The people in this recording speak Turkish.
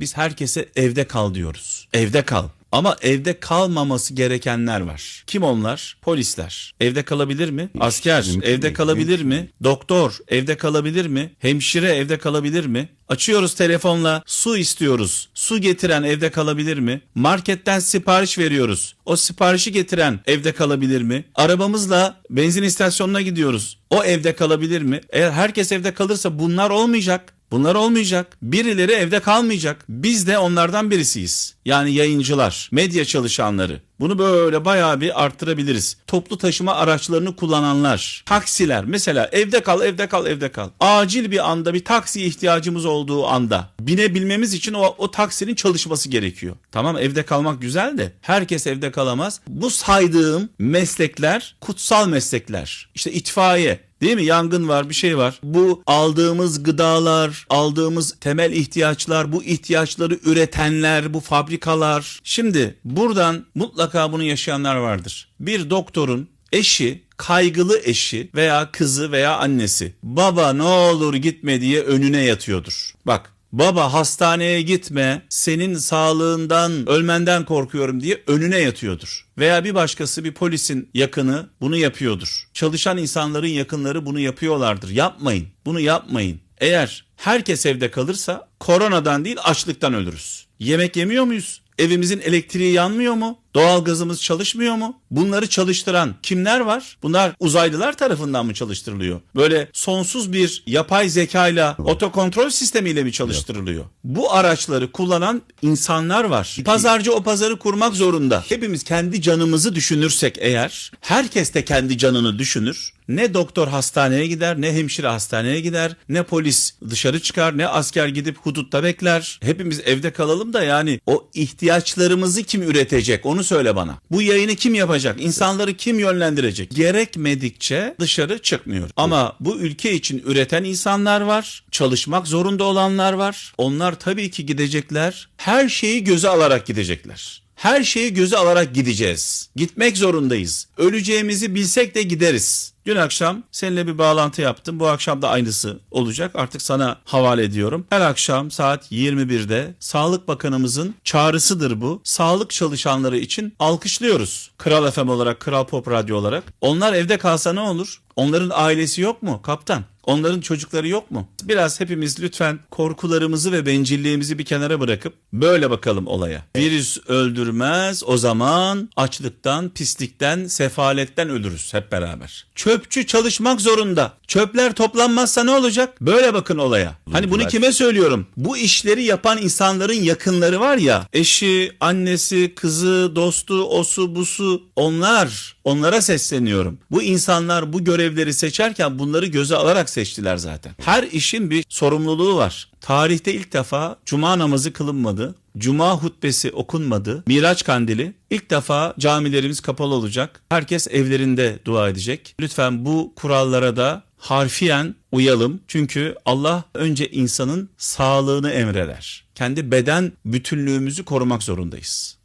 Biz herkese evde kal diyoruz. Evde kal. Ama evde kalmaması gerekenler var. Kim onlar? Polisler. Evde kalabilir mi? Asker evde kalabilir mi? Doktor evde kalabilir mi? Hemşire evde kalabilir mi? Açıyoruz telefonla su istiyoruz. Su getiren evde kalabilir mi? Marketten sipariş veriyoruz. O siparişi getiren evde kalabilir mi? Arabamızla benzin istasyonuna gidiyoruz. O evde kalabilir mi? Eğer herkes evde kalırsa bunlar olmayacak. Bunlar olmayacak. Birileri evde kalmayacak. Biz de onlardan birisiyiz. Yani yayıncılar, medya çalışanları. Bunu böyle bayağı bir arttırabiliriz. Toplu taşıma araçlarını kullananlar, taksiler mesela evde kal, evde kal, evde kal. Acil bir anda bir taksiye ihtiyacımız olduğu anda binebilmemiz için o, o taksinin çalışması gerekiyor. Tamam evde kalmak güzel de herkes evde kalamaz. Bu saydığım meslekler kutsal meslekler. İşte itfaiye, Değil mi? Yangın var, bir şey var. Bu aldığımız gıdalar, aldığımız temel ihtiyaçlar, bu ihtiyaçları üretenler, bu fabrikalar. Şimdi buradan mutlaka bunu yaşayanlar vardır. Bir doktorun eşi kaygılı eşi veya kızı veya annesi baba ne olur gitme diye önüne yatıyordur. Bak Baba hastaneye gitme senin sağlığından ölmenden korkuyorum diye önüne yatıyordur. Veya bir başkası bir polisin yakını bunu yapıyordur. Çalışan insanların yakınları bunu yapıyorlardır. Yapmayın bunu yapmayın. Eğer herkes evde kalırsa koronadan değil açlıktan ölürüz. Yemek yemiyor muyuz? Evimizin elektriği yanmıyor mu? Doğalgazımız çalışmıyor mu? Bunları çalıştıran kimler var? Bunlar uzaylılar tarafından mı çalıştırılıyor? Böyle sonsuz bir yapay zekayla otokontrol sistemiyle mi çalıştırılıyor? Bu araçları kullanan insanlar var. Pazarcı o pazarı kurmak zorunda. Hepimiz kendi canımızı düşünürsek eğer, herkes de kendi canını düşünür. Ne doktor hastaneye gider, ne hemşire hastaneye gider, ne polis dışarı çıkar, ne asker gidip hudutta bekler. Hepimiz evde kalalım da yani o ihtiyaçlarımızı kim üretecek onu söyle bana. Bu yayını kim yapacak? İnsanları kim yönlendirecek? Gerekmedikçe dışarı çıkmıyor. Ama bu ülke için üreten insanlar var. Çalışmak zorunda olanlar var. Onlar tabii ki gidecekler. Her şeyi göze alarak gidecekler. Her şeyi göze alarak gideceğiz. Gitmek zorundayız. Öleceğimizi bilsek de gideriz. Dün akşam seninle bir bağlantı yaptım. Bu akşam da aynısı olacak. Artık sana havale ediyorum. Her akşam saat 21'de Sağlık Bakanımızın çağrısıdır bu. Sağlık çalışanları için alkışlıyoruz. Kral FM olarak, Kral Pop Radyo olarak. Onlar evde kalsa ne olur? Onların ailesi yok mu kaptan? Onların çocukları yok mu? Biraz hepimiz lütfen korkularımızı ve bencilliğimizi bir kenara bırakıp böyle bakalım olaya. Virüs öldürmez o zaman açlıktan, pislikten, sefaletten ölürüz hep beraber. Çöpçü çalışmak zorunda. Çöpler toplanmazsa ne olacak? Böyle bakın olaya. Hani bunu kime söylüyorum? Bu işleri yapan insanların yakınları var ya. Eşi, annesi, kızı, dostu, osu, busu onlar. Onlara sesleniyorum. Bu insanlar bu görevleri seçerken bunları göze alarak seçtiler zaten. Her işin bir sorumluluğu var. Tarihte ilk defa cuma namazı kılınmadı. Cuma hutbesi okunmadı. Miraç kandili ilk defa camilerimiz kapalı olacak. Herkes evlerinde dua edecek. Lütfen bu kurallara da harfiyen uyalım. Çünkü Allah önce insanın sağlığını emreder. Kendi beden bütünlüğümüzü korumak zorundayız.